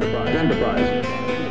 Enterprise. Enterprise.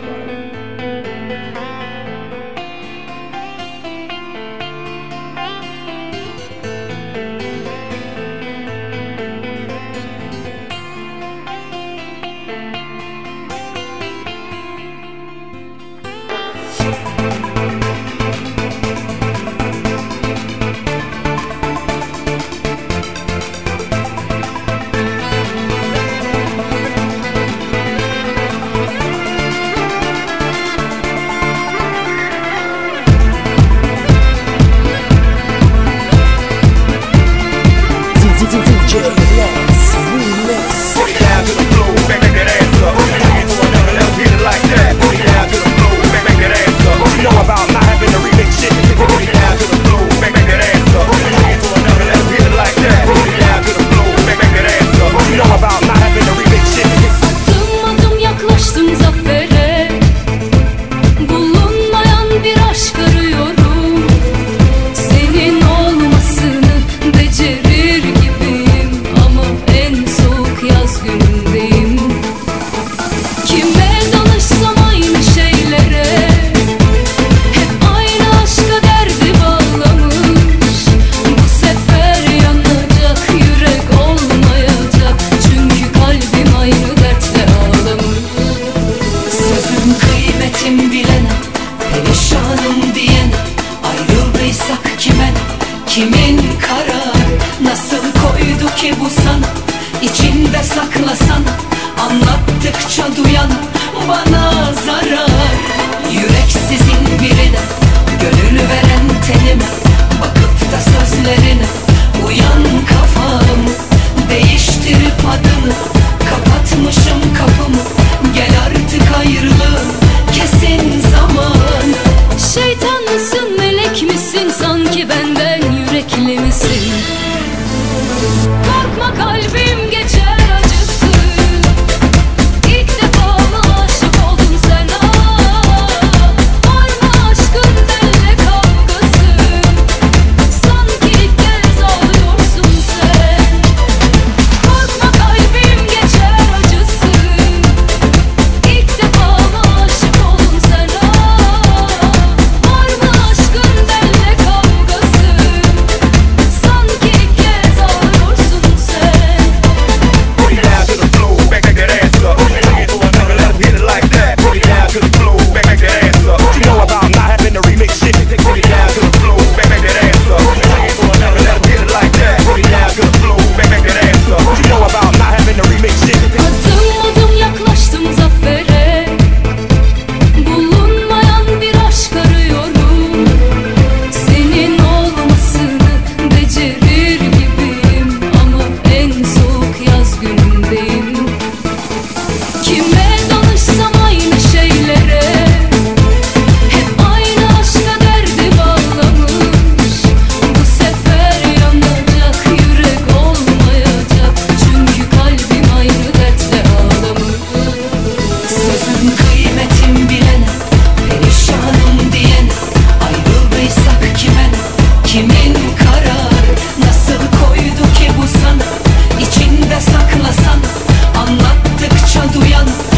Santo Ian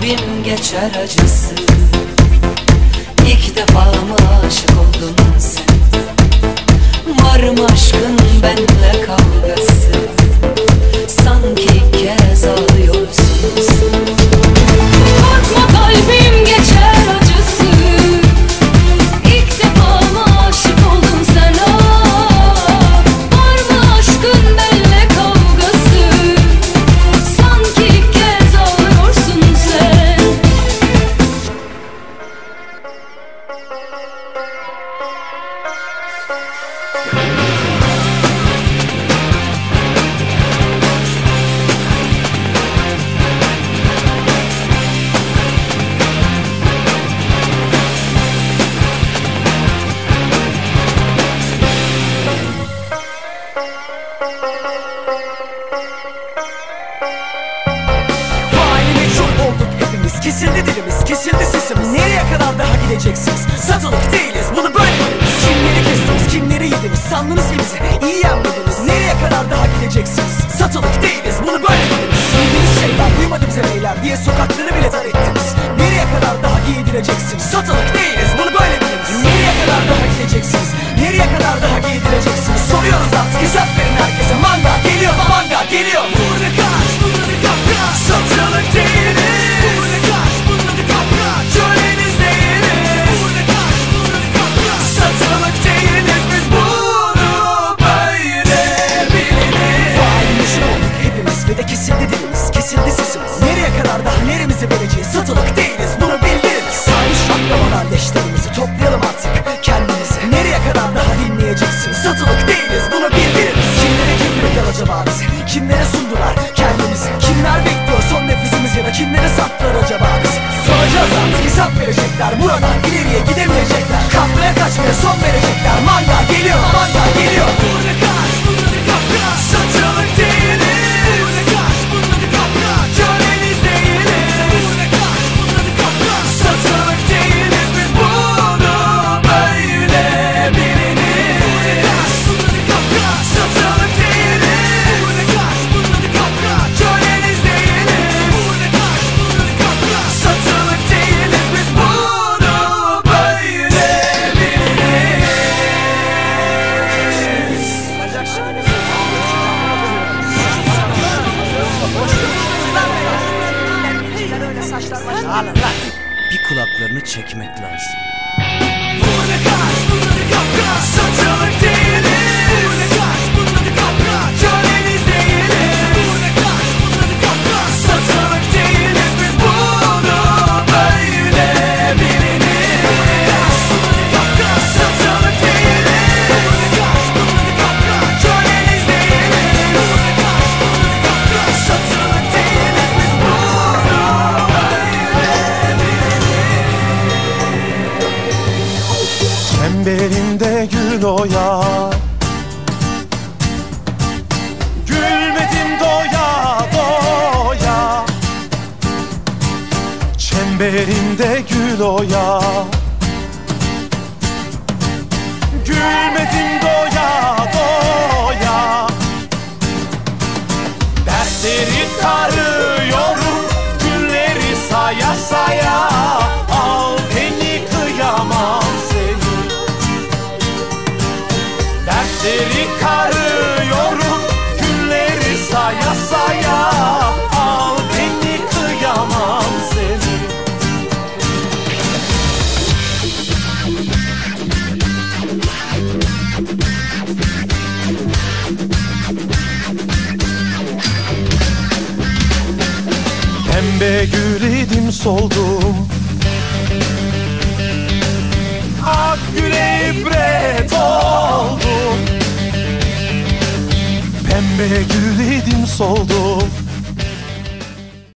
kalbim geçer acısı vereceksiniz Satılık değiliz. Bunu böyle biliriz Kimleri kestiniz kimleri yediniz Sandınız ki bizi. İyi anladınız. Nereye kadar daha gideceksiniz? Satılık değiliz. Bunu böyle biliriz Bildiğiniz şeyler duymadı bize beyler diye sokakları bile dar ettiniz Nereye kadar daha giydireceksiniz Satılık bana bırak. Bir kulaklarını çekmek lazım. Vur ve kaç, vur ve kapkaç Satılık değilim Ellerinde gül oya Gülmedim doya doya. Çemberinde gül oya Pembe gül idim soldum. Ak güle ibret oldum. Pembe gül idim soldum.